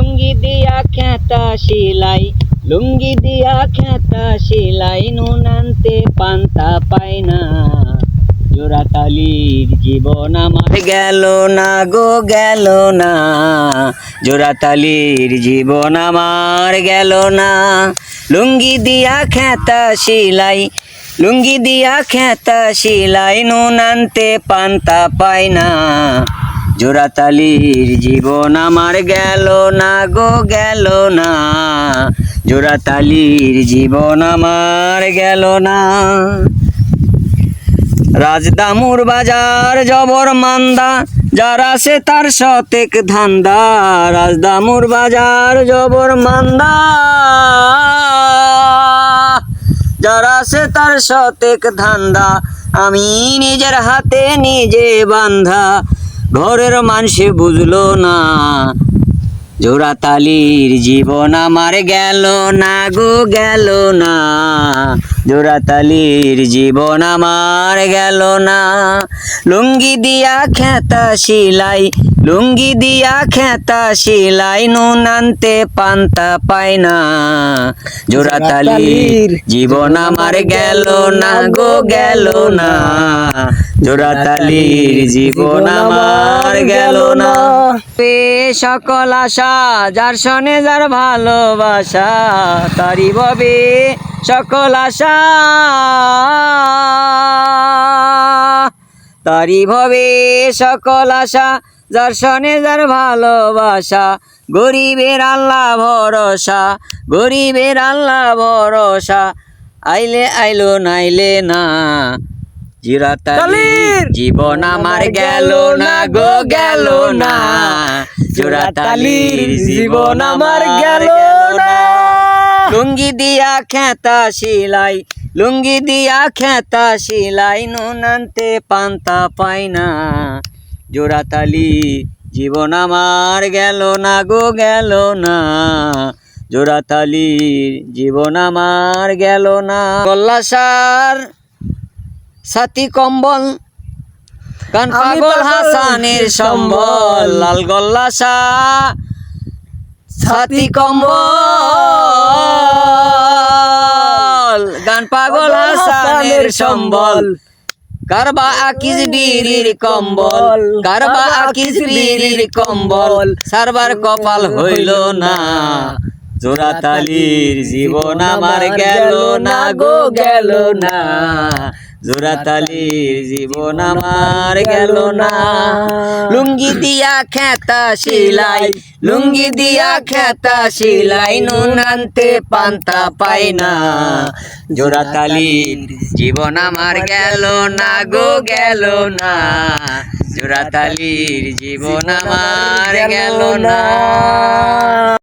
লুঙ্গি দিয়া খেতা সিলাই, লুঙ্গি দিয়া খেতা সিলাই, নুন আনতে পান্তা পাই না। জোড়াতালির জীবন আমার গেল না গো, গেল না। জোড়াতালির জীবন আমার গেল না। লুঙ্গি দিয়া খেতা সিলাই, লুঙ্গি দিয়া খেতা সিলাই, নুন আনতে পান্তা পাই না। জোড়াতালির জীবন আমার গেল না গো, গেল না। জোড়াতালির জীবন আমার গেল না। রাজদামুর বাজার, জবর মান্দা, যারা সে তার সতেক ধান্দা। রাজদামুর বাজার, জবর মান্দা, যারা সে তার সতেক ধান্দা। আমি নিজের হাতে নিজে বান্ধা। ঘরের মানুষে বুঝলো না। জোড়া তালির জীবন আমার গেল না গো, গেল না। জোড়া তালির জীবন আমার গেল না। লুঙ্গি দিয়া খেতা সিলাই লুঙ্গি দিয়া খেতা সিলাই নুন আনতে পান্তা পাই না। জোড়াতালির জীবন আমার গেল না গো গেল না। জোড়াতালির জীবন আমার গেল না। পে সকল আশা যার সনে যার ভালোবাসা তারি ববে সকল আশা। তারি ভবে সকল আশা যার সনে যার ভালোবাসা গরিবের আল্লাহ ভরসা গরিবের আল্লাহ ভরসা। আইলে আইলো নাইলে না। জিরাতালির জীবন আমার গেল না গো গেল না। জোড়াতালির জীবন আমার গেল না। লুঙ্গি দিয়া খেতা সিলাই লুঙ্গি দিয়া খেতা সিলাই নুন আনতে পান্তা পাই না। জোড়াতালি জীবন আমার গেল না গো গেল না। জোড়াতালির জীবন আমার গেল না। কল্লাসার সাথী কম্বল কান পাগল হাসানের সম্বল। লাল গল্লাসা সাথী কম্বল গান পাগল হাসানের সম্বল। কারবা আকিজ বিরির কম্বল কারবা আকিজ বিরির কম্বল সারবার কপাল হইল না। জোড়াতালির জীবন আমার গেল না গো গেল না। জোড়াতালির জীবন আমার গেল না। লুঙ্গি দিয়া খেতা সিলাই লুঙ্গি দিয়া খেতা সিলাই নুন আনতে পান্তা পাই না। জোড়াতালির জীবন আমার গেল না গো গেল না। জোড়াতালির জীবন আমার গেল না।